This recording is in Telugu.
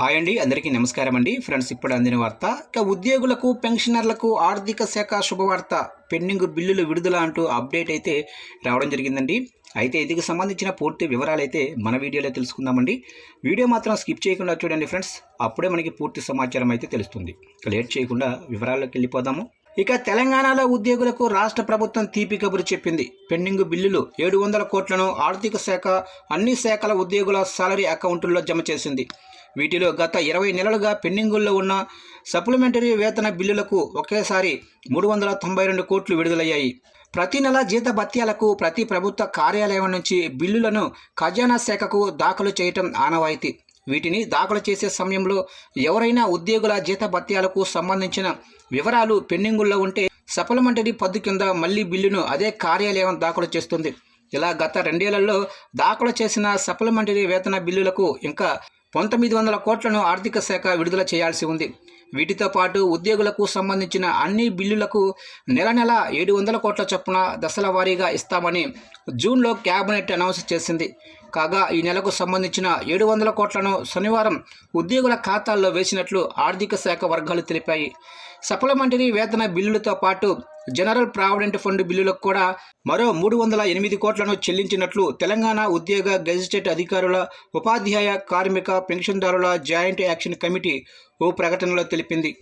హాయ్ అండి అందరికీ నమస్కారం అండి. ఫ్రెండ్స్ ఇప్పుడు అందిన వార్త ఇక ఉద్యోగులకు పెన్షనర్లకు ఆర్థిక శాఖ శుభవార్త. పెండింగ్ బిల్లులు విడుదల అంటూ అప్డేట్ అయితే రావడం జరిగిందండి. అయితే ఇదికి సంబంధించిన పూర్తి వివరాలు అయితే మన వీడియోలో తెలుసుకుందామండి. వీడియో మాత్రం స్కిప్ చేయకుండా చూడండి ఫ్రెండ్స్. అప్పుడే మనకి పూర్తి సమాచారం అయితే తెలుస్తుంది. లేట్ చేయకుండా వివరాల్లోకి వెళ్ళిపోదాము. ఇక తెలంగాణలో ఉద్యోగులకు రాష్ట్ర ప్రభుత్వం తీపి కబురు చెప్పింది. పెండింగ్ బిల్లులు ఏడు వందల కోట్లను ఆర్థిక శాఖ అన్ని శాఖల ఉద్యోగుల సాలరీ అకౌంటుల్లో జమ చేసింది. వీటిలో గత ఇరవై నెలలుగా పెండింగుల్లో ఉన్న సప్లిమెంటరీ వేతన బిల్లులకు ఒకేసారి మూడు వందల తొంభై రెండు కోట్లు విడుదలయ్యాయి. ప్రతి నెల జీత భత్యాలకు ప్రతి ప్రభుత్వ కార్యాలయం నుంచి బిల్లులను ఖజానా శాఖకు దాఖలు చేయటం ఆనవాయితీ. వీటిని దాఖలు చేసే సమయంలో ఎవరైనా ఉద్యోగుల జీత భత్యాలకు సంబంధించిన వివరాలు పెండింగుల్లో ఉంటే సప్లిమెంటరీ పద్దు కింద మళ్ళీ బిల్లును అదే కార్యాలయం దాఖలు చేస్తుంది. ఇలా గత రెండేళ్ళలో దాఖలు చేసిన సప్లిమెంటరీ వేతన బిల్లులకు ఇంకా పంతొమ్మిది వందల కోట్లను ఆర్థిక శాఖ విడుదల చేయాల్సి ఉంది. వీటితో పాటు ఉద్యోగులకు సంబంధించిన అన్ని బిల్లులకు నెల నెల ఏడు వందల కోట్ల చొప్పున దశల వారీగా ఇస్తామని జూన్లో క్యాబినెట్ అనౌన్స్ చేసింది. కాగా ఈ నెలకు సంబంధించిన ఏడు వందల కోట్లను శనివారం ఉద్యోగుల ఖాతాల్లో వేసినట్లు ఆర్థిక శాఖ వర్గాలు తెలిపాయి. సప్లిమెంటరీ వేతన బిల్లులతో పాటు జనరల్ ప్రావిడెంట్ ఫండ్ బిల్లులకు కూడా మరో మూడు వందల ఎనిమిది కోట్లను చెల్లించినట్లు తెలంగాణ ఉద్యోగ గెజిటెడ్ అధికారుల ఉపాధ్యాయ కార్మిక పెన్షన్దారుల జాయింట్ యాక్షన్ కమిటీ ఓ ప్రకటనలో తెలిపింది.